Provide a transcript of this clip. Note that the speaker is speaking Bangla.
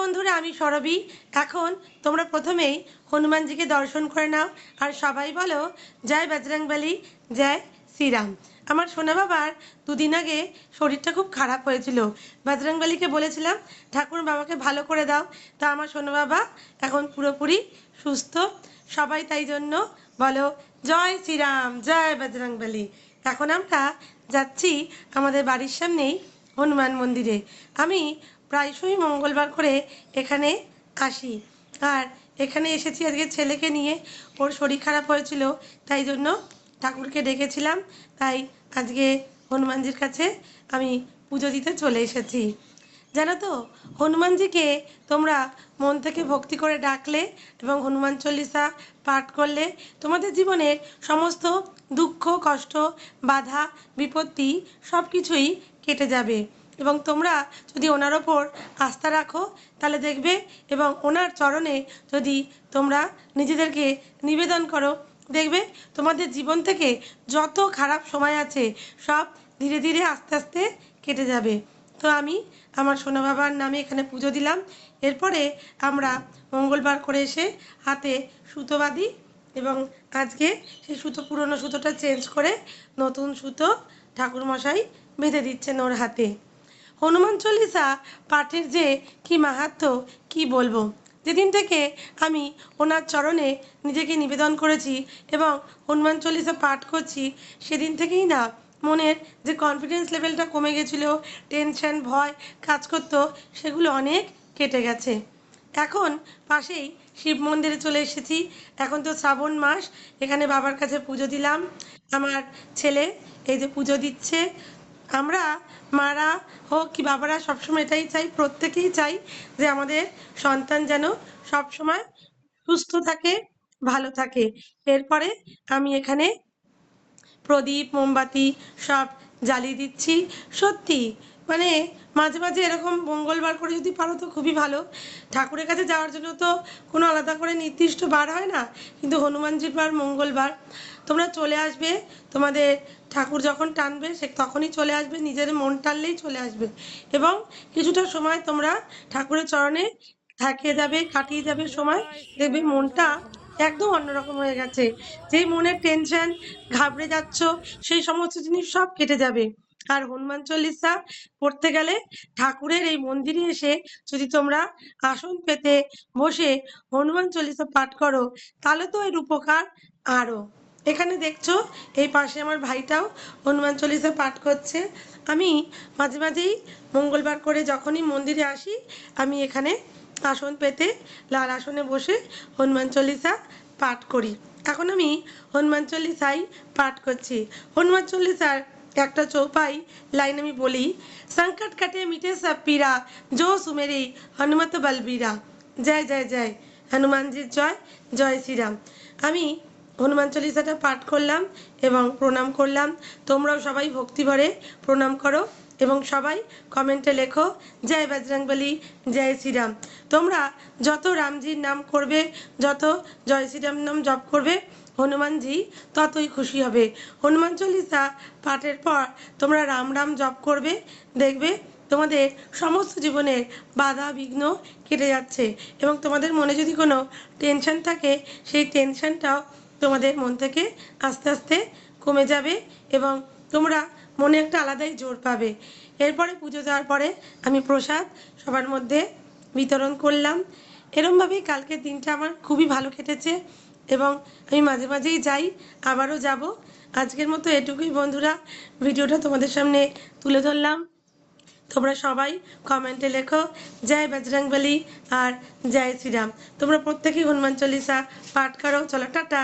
বন্ধুরা, আমি সরবি। এখন তোমরা প্রথমেই হনুমানজিকে দর্শন করে নাও। আর সবাই বলো, জয় বজরংবলী, জয় শ্রীরাম। আমার সোনা বাবার দুদিন আগে শরীরটা খুব খারাপ হয়েছিল। বজরংবলীকে বলেছিলাম, ঠাকুর বাবাকে ভালো করে দাও। তা আমার সোনা বাবা এখন পুরোপুরি সুস্থ। সবাই তাই জন্য বলো, জয় শ্রীরাম, জয় বজরংবলী। এখন আমরা যাচ্ছি আমাদের বাড়ির সামনেই হনুমান মন্দিরে। আমি প্রায়শই মঙ্গলবার করে এখানে আসি। আর এখানে এসেছি আজকে ছেলেকে নিয়ে। ওর শরীর খারাপ হয়েছিল, তাই জন্য ঠাকুরকে ডেকেছিলাম। তাই আজকে হনুমানজির কাছে আমি পুজো দিতে চলে এসেছি। জানো তো, হনুমানজিকে তোমরা মন থেকে ভক্তি করে ডাকলে এবং হনুমান চল্লিশা পাঠ করলে তোমাদের জীবনের সমস্ত দুঃখ, কষ্ট, বাধা, বিপত্তি সব কিছুই কেটে যাবে। এবং তোমরা যদি ওনার ওপর আস্থা রাখো, তাহলে দেখবে এবং ওনার চরণে যদি তোমরা নিজেদেরকে নিবেদন করো, দেখবে তোমাদের জীবন থেকে যত খারাপ সময় আছে, সব ধীরে ধীরে আস্তে আস্তে কেটে যাবে। তো আমি আমার সোনা বাবার নামে এখানে পুজো দিলাম। এরপরে আমরা মঙ্গলবার করে এসে হাতে সুতো বাঁধি এবং আজকে সেই সুতো, পুরনো সুতোটা চেঞ্জ করে নতুন সুতো ঠাকুরমশাই বেঁধে দিচ্ছেন ওর হাতে। হনুমান চল্লিশা পাঠের যে কি মাহাত্ম, কি বলব? যেদিন থেকে আমি ওনার চরণে নিজেকে নিবেদন করেছি এবং হনুমান চল্লিশা পাঠ করছি, সেদিন থেকেই না মনের যে কনফিডেন্স লেভেলটা কমে গেছিল টেনশন ভয় কাজ করতো, সেগুলো অনেক কেটে গেছে। এখন পাশেই শিব মন্দিরে চলে এসেছি। এখন তো শ্রাবণ মাস, এখানে বাবার কাছে পুজো দিলাম। আমার ছেলে এই যে পুজো দিচ্ছে আমরা, মারা হোক কি বাবারা, সবসময় এটাই চাই, প্রত্যেকেই চাই যে আমাদের সন্তান যেন সবসময় সুস্থ থাকে, ভালো থাকে। এরপরে আমি এখানে প্রদীপ, মোমবাতি সব জ্বালিয়ে দিচ্ছি। সত্যি মানে মাঝে মাঝে এরকম মঙ্গলবার করে যদি পারো তো খুবই ভালো। ঠাকুরের কাছে যাওয়ার জন্য তো কোনো আলাদা করে নির্দিষ্ট বার হয় না, কিন্তু হনুমানজির বার মঙ্গলবার তোমরা চলে আসবে, তোমাদের ঠাকুর যখন টানবে সে তখনই চলে আসবে, নিজের মন টানলেই চলে আসবে। এবং কিছুটা সময় তোমরা ঠাকুরের চরণে থাকিয়ে যাবে, কাটিয়ে যাবে সময়, দেখবে মনটা একদম অন্যরকম হয়ে গেছে। যেই মনের টেনশন ঘাবড়ে যাচ্ছ, সেই সমস্ত জিনিস সব কেটে যাবে। আর হনুমান চল্লিশা পড়তে গেলে ঠাকুরের এই মন্দিরে এসে যদি তোমরা আসন পেতে বসে হনুমান চল্লিশা পাঠ করো, তাহলে তো এর উপকার আরও এখানে দেখছ, এই পাশে আমার ভাইটাও হনুমান চল্লিশা পাঠ করছে। আমি মাঝে মাঝেই মঙ্গলবার করে যখনই মন্দিরে আসি, আমি এখানে আসন পেতে লাল আসনে বসে হনুমান চল্লিশা পাঠ করি। এখন আমি হনুমান চল্লিশাই পাঠ করছি। হনুমান চল্লিশার একটা চৌপাই লাইন আমি বলি। সংকট কাটে মিটে সব পীরা জো সুমেরি হনুমত বলবীরা। জয় জয় জয়, হনুমানজির জয় জয় শ্রীরাম। আমি হনুমান চল্লিশাটা পাঠ করলাম এবং প্রণাম করলাম। তোমরাও সবাই ভক্তি ভরে প্রণাম করো এবং সবাই কমেন্টে লেখো, জয় বজরংবলী, জয় শ্রীরাম। তোমরা যত রামজির নাম করবে, যত জয় শ্রীরাম নাম জপ করবে হনুমানজি ততই খুশি হবে। হনুমান চল্লিশা পাঠের পর তোমরা রাম রাম জপ করবে, দেখবে তোমাদের সমস্ত জীবনের বাধা বিঘ্ন কেটে যাচ্ছে এবং তোমাদের মনে যদি কোনো টেনশন থাকে, সেই টেনশনটাও তোমাদের মন থেকে আস্তে আস্তে কমে যাবে এবং তোমরা মনে একটা আলাদাই জোর পাবে। এরপরে পুজো দেওয়ার পরে আমি প্রসাদ সবার মধ্যে বিতরণ করলাম। এরমভাবেই কালকের দিনটা আমার খুবই ভালো কেটেছে। এবং আমি মাঝে মাঝেই যাই, আবারও যাব। আজকের মতো এটুকুই বন্ধুরা। ভিডিওটা তোমাদের সামনে তুলে ধরলাম। তোমরা সবাই কমেন্টে লেখো, জয় বজরংবলী আর জয় শ্রীরাম তোমরা প্রত্যেকেই হনুমান চল্লিশা পাঠ করো। চলো, টাটা!